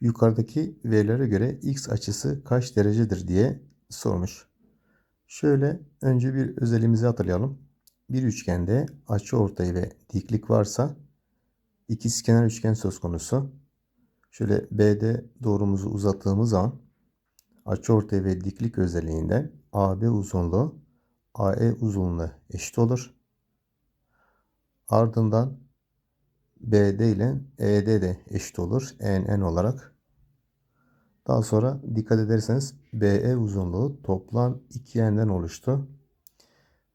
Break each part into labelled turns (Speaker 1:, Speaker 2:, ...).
Speaker 1: yukarıdaki verilere göre x açısı kaç derecedir diye sormuş. Şöyle önce bir özelliğimizi hatırlayalım. Bir üçgende açı ortay ve diklik varsa ikizkenar üçgen söz konusu. Şöyle BD doğrumuzu uzattığımız zaman açıortay ve diklik özelliğinden AB uzunluğu AE uzunluğuna eşit olur. Ardından BD ile ED de eşit olur. En olarak. Daha sonra dikkat ederseniz BE uzunluğu toplam iki y'den oluştu.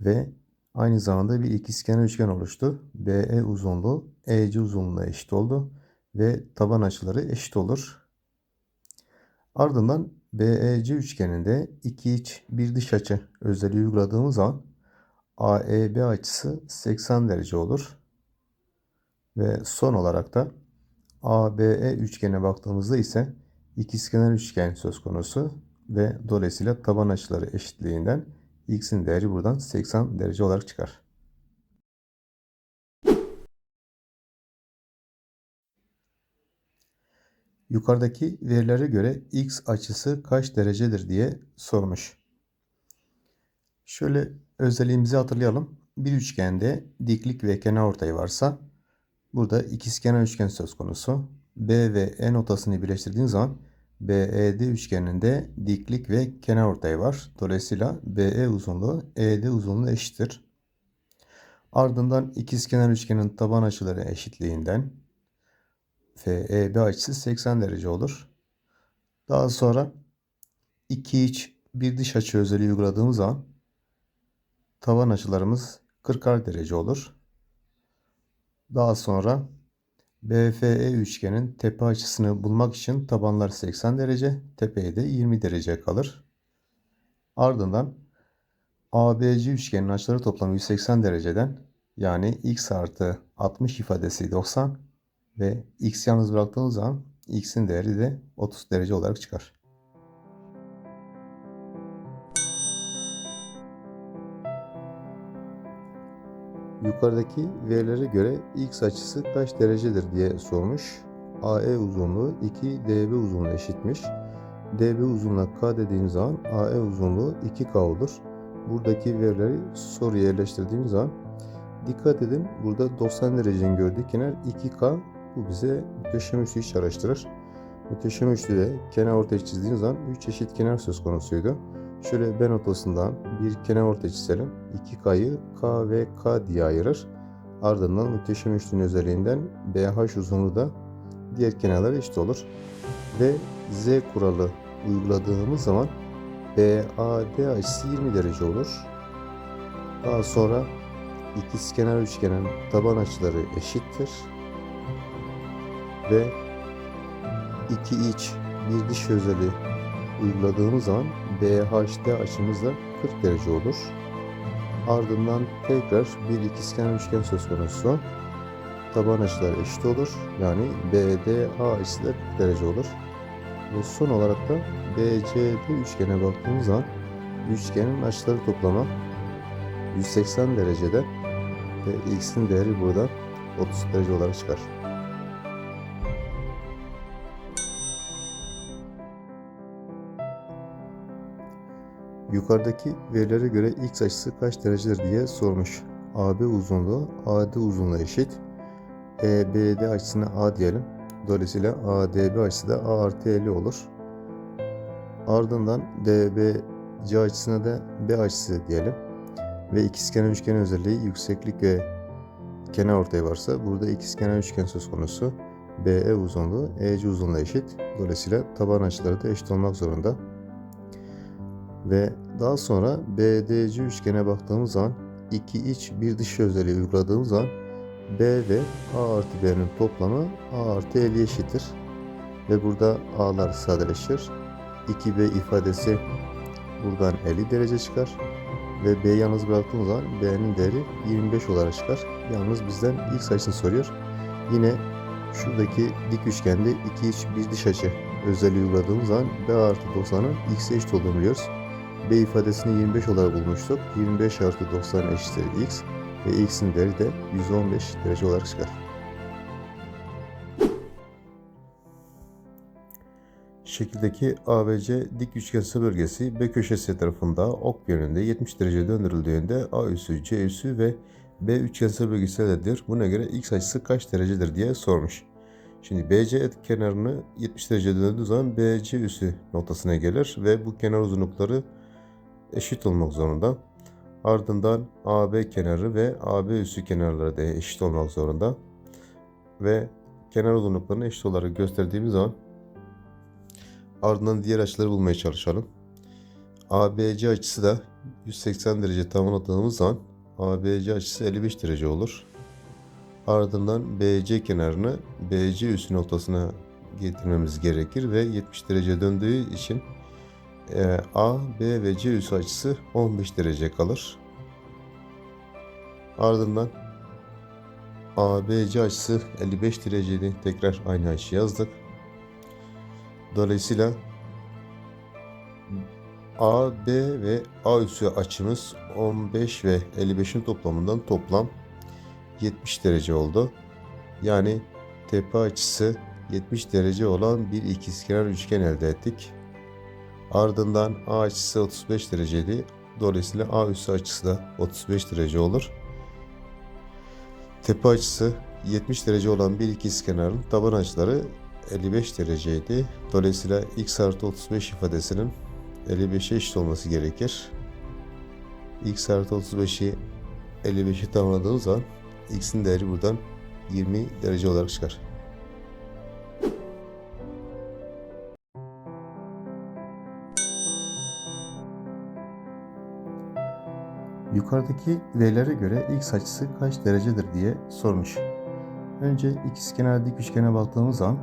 Speaker 1: Ve aynı zamanda bir ikizkenar üçgen oluştu. BE uzunluğu EC uzunluğuna eşit oldu. Ve taban açıları eşit olur. Ardından BEC üçgeninde iki iç bir dış açı özelliği uyguladığımız zaman AEB açısı 80 derece olur. Ve son olarak da ABE üçgene baktığımızda ise ikizkenar üçgen söz konusu ve dolayısıyla taban açıları eşitliğinden x'in değeri buradan 80 derece olarak çıkar. Yukarıdaki verilere göre x açısı kaç derecedir diye sormuş. Şöyle özelliğimizi hatırlayalım. Bir üçgende diklik ve kenarortay varsa burada ikizkenar üçgen söz konusu. B ve E notasını birleştirdiğiniz zaman BED üçgeninde diklik ve kenarortay var. Dolayısıyla BE uzunluğu ED uzunluğu eşittir. Ardından ikizkenar üçgenin taban açıları eşitliğinden FEB açısı 80 derece olur. Daha sonra iki iç bir dış açı özelliği uyguladığımız zaman taban açılarımız 40 derece olur. Daha sonra BFE üçgenin tepe açısını bulmak için tabanlar 80 derece, tepeye de 20 derece kalır. Ardından ABC üçgenin açıları toplamı 180 dereceden yani x artı 60 ifadesi 90 ve x yalnız bıraktığımız zaman x'in değeri de 30 derece olarak çıkar. Yukarıdaki verilere göre x açısı kaç derecedir diye sormuş. AE uzunluğu 2 DB uzunluğu eşitmiş. DB uzunluğuna k dediğimiz zaman AE uzunluğu 2k olur. Buradaki verileri soruya yerleştirdiğimiz zaman dikkat edin burada 90 derecenin gördüğü kenar 2k bu bize müteşem üçlü iş araştırır. Müteşem üçlüde kenar ortaya çizdiğimiz zaman 3 eşit kenar söz konusuydu. Şöyle ben ortasından bir kenar ortaya çizelim. 2K'yı K ve K diye ayırır. Ardından müteşem üçlünün özelliğinden BH uzunluğu da diğer kenarlara eşit olur. Ve Z kuralı uyguladığımız zaman BAD açısı 20 derece olur. Daha sonra ikizkenar üçgenin taban açıları eşittir. Ve iki iç bir dış özelliği uyguladığımız zaman BHD açımız da 40 derece olur. Ardından tekrar bir ikizkenar üçgen söz konusu. Taban açılar eşit olur. Yani BDA açısı da 40 derece olur. Ve son olarak da BCD üçgene baktığımız zaman üçgenin açıları toplamı 180 derecede ve x'in değeri burada 30 derece olarak çıkar. Yukarıdaki verilere göre x açısı kaç derecedir diye sormuş. AB uzunluğu AD uzunluğu eşit. EBD açısına A diyelim. Dolayısıyla ADB açısı da A artı 50 olur. Ardından DBC açısına da B açısı diyelim. Ve ikizkenar üçgen özelliği yükseklik ve kenar ortay varsa burada ikizkenar üçgen söz konusu. BE uzunluğu EC uzunluğu eşit. Dolayısıyla taban açıları da eşit olmak zorunda. Ve daha sonra BDC üçgene baktığımız zaman iki iç bir dış özelliği uyguladığımız zaman B ve A artı B'nin toplamı A artı 50 eşittir. Ve burada A'lar sadeleşir. 2B ifadesi buradan 50 derece çıkar. Ve B yalnız bıraktığımız zaman B'nin değeri 25 olarak çıkar. Yalnız bizden ilk sayısını soruyor. Yine şuradaki dik üçgende iki iç bir dış açı özelliği uyguladığımız zaman B artı 90'ın x'e eşit olduğunu biliyoruz. B ifadesini 25 olarak bulmuştuk. 25 artı 90 eşittir x ve x'in değeri de 115 derece olarak çıkar. şekildeki ABC dik üçgensi bölgesi B köşesi tarafında ok yönünde 70 derece döndürüldüğünde A üssü, C üssü ve B üçgensel bölgesi eldedir. Buna göre x açısı kaç derecedir diye sormuş. Şimdi BC kenarını 70 derece döndüğü zaman BC üssü noktasına gelir ve bu kenar uzunlukları eşit olmak zorunda. Ardından AB kenarı ve AB üssü kenarları da eşit olmak zorunda. Ve kenar uzunluklarını eşit olarak gösterdiğimiz zaman ardından diğer açıları bulmaya çalışalım. ABC açısı da 180 derece tamamladığımız zaman ABC açısı 55 derece olur. Ardından BC kenarını BC üssü noktasına getirmemiz gerekir ve 70 derece döndüğü için e, A, B ve C üssü açısı 15 derece kalır. Ardından ABC açısı 55 dereceydi. Tekrar aynı açı yazdık. Dolayısıyla A, B ve A üssü açımız 15 ve 55'in toplamından toplam 70 derece oldu. Yani tepe açısı 70 derece olan bir ikizkenar üçgen elde ettik. Ardından A açısı 35 dereceydi. Dolayısıyla A üssü açısı da 35 derece olur. Tepe açısı 70 derece olan bir ikizkenarın taban açıları 55 dereceydi. Dolayısıyla x artı 35 ifadesinin 55'e eşit olması gerekir. x artı 35'i 55'i tamamladığımız zaman x'in değeri buradan 20 derece olarak çıkar. Yukarıdaki verilere göre x açısı kaç derecedir diye sormuş. Önce ikizkenar dik üçgene baktığımız zaman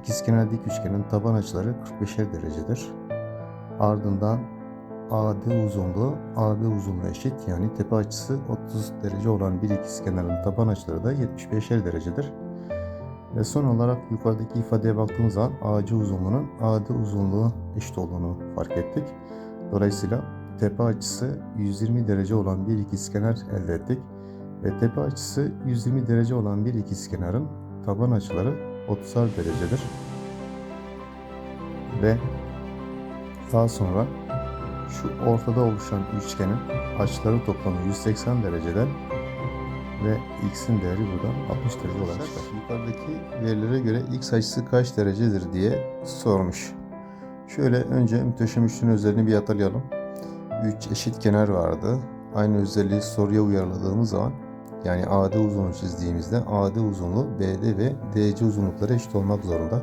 Speaker 1: ikizkenar dik üçgenin taban açıları 45'er derecedir. Ardından AD uzunluğu AB uzunluğu eşit yani tepe açısı 30 derece olan bir ikizkenarın taban açıları da 75'er derecedir. Ve son olarak yukarıdaki ifadeye baktığımız zaman AC uzunluğunun AD uzunluğu eşit olduğunu fark ettik. Dolayısıyla tepe açısı 120 derece olan bir ikizkenar elde ettik. Ve tepe açısı 120 derece olan bir ikizkenarın taban açıları 30'ar derecedir. Ve daha sonra şu ortada oluşan üçgenin açıları toplamı 180 dereceden ve x'in değeri buradan 60 derece olarak çıkar. Yukarıdaki verilere göre x açısı kaç derecedir diye sormuş. Şöyle önce müteşem üçlünün özelliğini bir hatırlayalım. 3 eşit kenar vardı. Aynı özelliği soruya uyarladığımız zaman yani AD uzunluğu çizdiğimizde AD uzunluğu BD ve DC uzunlukları eşit olmak zorunda.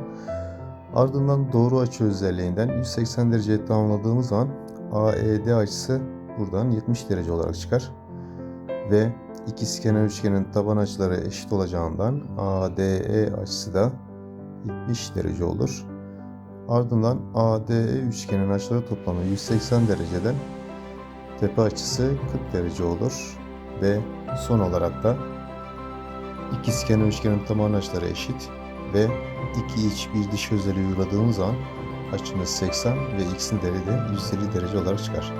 Speaker 1: Ardından doğru açı özelliğinden 180 derece tamamladığımız zaman AED açısı buradan 70 derece olarak çıkar. Ve ikizkenar üçgenin taban açıları eşit olacağından ADE açısı da 70 derece olur. Ardından ADE üçgenin açıları toplamı 180 dereceden tepe açısı 40 derece olur ve son olarak da ikizkenar üçgenin taban açıları eşit ve iki iç bir dış özelliği uyguladığımız zaman açımız 80 ve x'in değeri de 150 derece olarak çıkar.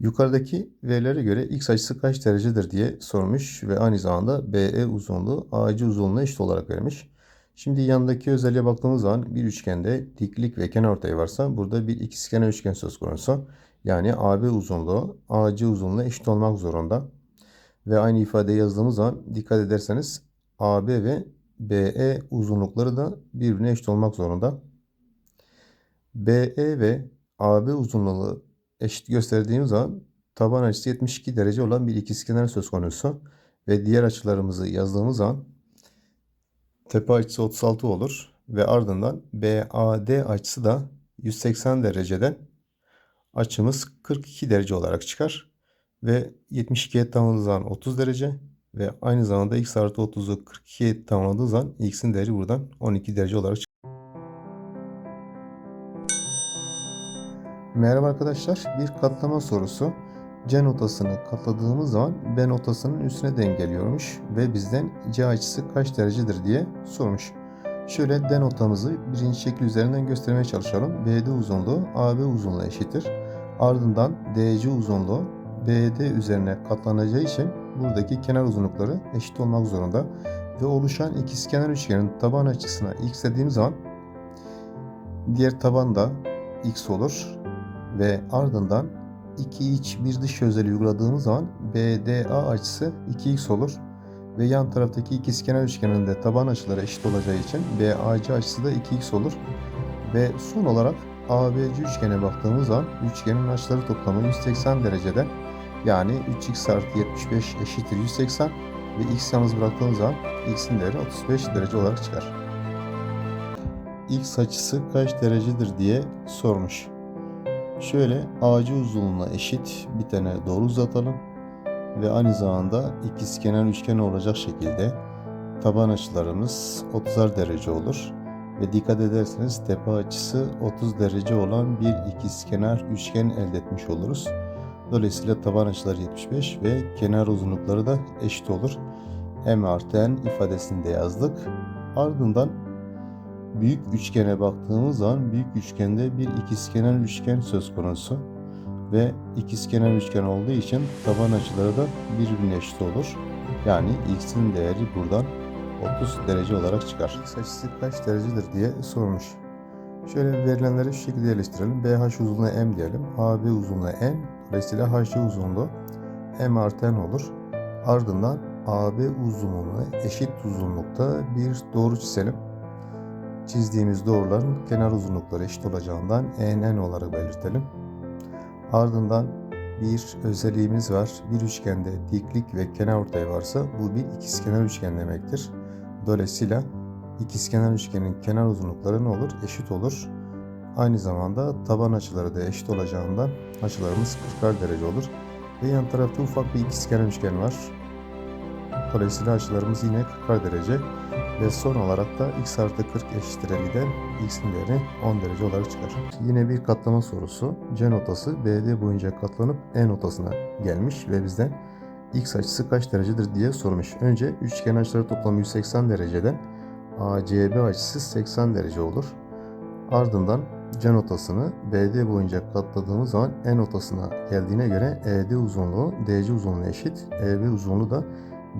Speaker 1: Yukarıdaki verilere göre x açısı kaç derecedir diye sormuş ve aynı zamanda BE uzunluğu AC uzunluğuna eşit olarak vermiş. Şimdi yanındaki özelliğe baktığımız zaman bir üçgende diklik ve kenarortay varsa burada bir ikizkenar üçgen söz konusu. Yani AB uzunluğu AC uzunluğuna eşit olmak zorunda. Ve aynı ifadeyi yazdığımız zaman dikkat ederseniz AB ve BE uzunlukları da birbirine eşit olmak zorunda. BE ve AB uzunluğu eşit gösterdiğimiz zaman taban açısı 72 derece olan bir ikizkenar söz konusu. Ve diğer açılarımızı yazdığımız zaman tepe açısı 36 olur. Ve ardından BAD açısı da 180 dereceden açımız 42 derece olarak çıkar. Ve 72'ye tamamladığı zaman 30 derece ve aynı zamanda x artı 30'u 42'ye tamamladığı zaman x'in değeri buradan 12 derece olarak çıkar. Merhaba arkadaşlar. Bir katlama sorusu. C notasını katladığımız zaman B notasının üstüne dengeliyormuş ve bizden C açısı kaç derecedir diye sormuş. Şöyle D notamızı birinci şekil üzerinden göstermeye çalışalım. BD uzunluğu AB uzunluğu eşittir. Ardından DC uzunluğu BD üzerine katlanacağı için buradaki kenar uzunlukları eşit olmak zorunda. Ve oluşan ikizkenar üçgenin taban açısına x dediğim zaman diğer taban da x olur. Ve ardından iki iç bir dış özelliği uyguladığımız zaman BDA açısı 2x olur. Ve yan taraftaki ikizkenar üçgenin de taban açıları eşit olacağı için BAC açısı da 2x olur. Ve son olarak ABC üçgene baktığımız zaman üçgenin açıları toplamı 180 dereceden yani 3x artı 75 eşittir 180 ve x yalnız bıraktığımız zaman x'in değeri 35 derece olarak çıkar. X açısı kaç derecedir diye sormuş. Şöyle AC uzunluğuna eşit bir tane doğru uzatalım ve aynı zamanda ikizkenar üçgen olacak şekilde taban açılarımız 30'ar derece olur. Ve dikkat ederseniz tepe açısı 30 derece olan bir ikizkenar üçgen elde etmiş oluruz. Dolayısıyla taban açıları 75 ve kenar uzunlukları da eşit olur. M artı N ifadesini de yazdık. Ardından büyük üçgene baktığımız zaman büyük üçgende bir ikizkenar üçgen söz konusu ve ikizkenar üçgen olduğu için taban açıları da birbirine eşit olur. Yani x'in değeri buradan 30 derece olarak çıkar. Açısı kaç derecedir diye sormuş. Şöyle verilenleri şu şekilde yerleştirelim. BH uzunluğu m diyelim. AB uzunluğu n. Dolayısıyla HC uzunluğu m artı n olur. Ardından AB uzunluğuna eşit uzunlukta bir doğru çizelim. Çizdiğimiz doğruların kenar uzunlukları eşit olacağından EN olarak belirtelim. Ardından bir özelliğimiz var. Bir üçgende diklik ve kenar ortay varsa bu bir ikizkenar üçgen demektir. Dolayısıyla ikizkenar üçgenin kenar uzunlukları ne olur? Eşit olur. Aynı zamanda taban açıları da eşit olacağından açılarımız 40 derece olur. Ve yan tarafta ufak bir ikizkenar üçgen var. Dolayısıyla açılarımız yine 40 derece. Ve son olarak da x artı 40 eşittir 50'den x'in değeri 10 derece olarak çıkar. Yine bir katlama sorusu. C notası BD boyunca katlanıp E notasına gelmiş ve bizden x açısı kaç derecedir diye sormuş. Önce üçgen açıları toplamı 180 dereceden ACB açısı 80 derece olur. Ardından C notasını BD boyunca katladığımız zaman E notasına geldiğine göre ED uzunluğu DC uzunluğuna eşit. EB uzunluğu da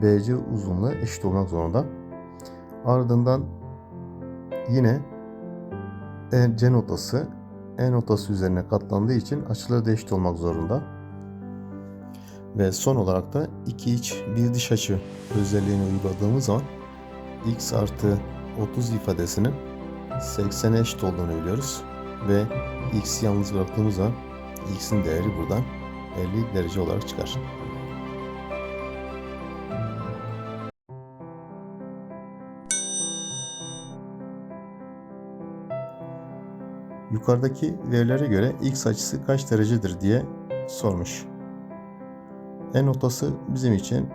Speaker 1: BC uzunluğuna eşit olmak zorunda. Ardından yine E, C notası E notası üzerine katlandığı için açıları da eşit olmak zorunda. Ve son olarak da iki iç bir dış açı özelliğini uyguladığımız zaman x artı 30 ifadesinin 80'e eşit olduğunu biliyoruz. Ve x'i yalnız bıraktığımız zaman x'in değeri buradan 50 derece olarak çıkar. Yukarıdaki verilere göre x açısı kaç derecedir diye sormuş. E notası bizim için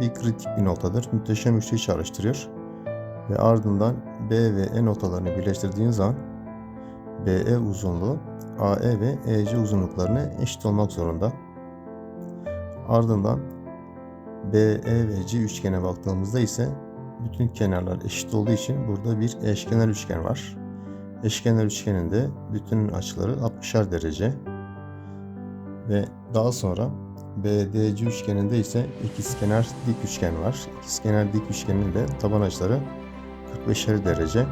Speaker 1: bir kritik bir notadır. Müteşem üçlüyü çağrıştırıyor. Ve ardından B ve E notalarını birleştirdiğiniz zaman BE uzunluğu AE ve EC uzunluklarına eşit olmak zorunda. Ardından BE ve C üçgene baktığımızda ise bütün kenarlar eşit olduğu için burada bir eşkenar üçgen var. Eşkenar üçgeninde bütün açıları 60'ar derece ve daha sonra BDC üçgeninde ise ikizkenar dik üçgen var. İkizkenar dik üçgenin de taban açıları 45'er derece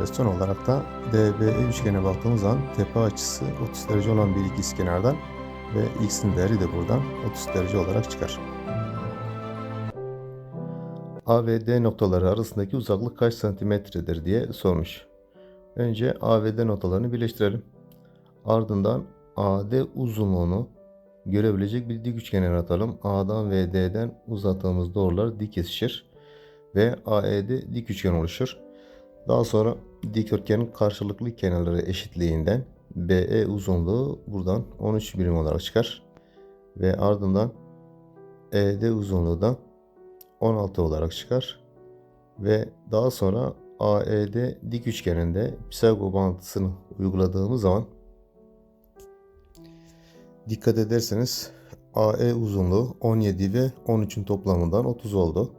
Speaker 1: ve son olarak da DBE üçgene baktığımız zaman tepe açısı 30 derece olan bir ikizkenardan ve x'in değeri de buradan 30 derece olarak çıkar. A ve D noktaları arasındaki uzaklık kaç santimetredir diye sormuş. Önce A noktalarını birleştirelim. Ardından AD uzunluğunu görebilecek bir dik üçgen yaratalım. A'dan ve D'den uzattığımız doğrular dik kesişir ve AED dik üçgen oluşur. Daha sonra dikdörtgenin karşılıklı kenarları eşitliğinden BE uzunluğu buradan 13 birim olarak çıkar. Ve ardından ED uzunluğu da 16 olarak çıkar. Ve daha sonra AED dik üçgeninde Pisagor bağıntısını uyguladığımız zaman dikkat ederseniz AE uzunluğu 17 ve 13'ün toplamından 30 oldu.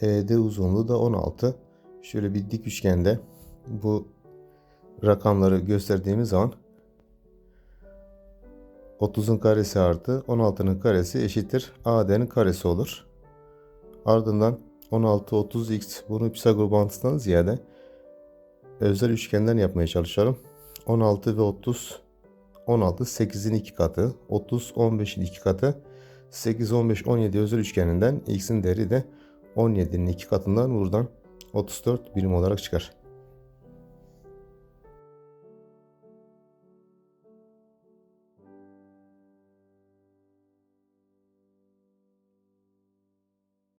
Speaker 1: ED uzunluğu da 16. Şöyle bir dik üçgende bu rakamları gösterdiğimiz zaman 30'un karesi artı 16'nın karesi eşittir AD'nin karesi olur. Ardından 16, 30x bunu Pisagor bağıntısından ziyade özel üçgenden yapmaya çalışalım. 16 ve 30 16 8'in 2 katı, 30 15'in 2 katı, 8 15 17 özel üçgeninden x'in değeri de 17'nin 2 katından buradan 34 birim olarak çıkar.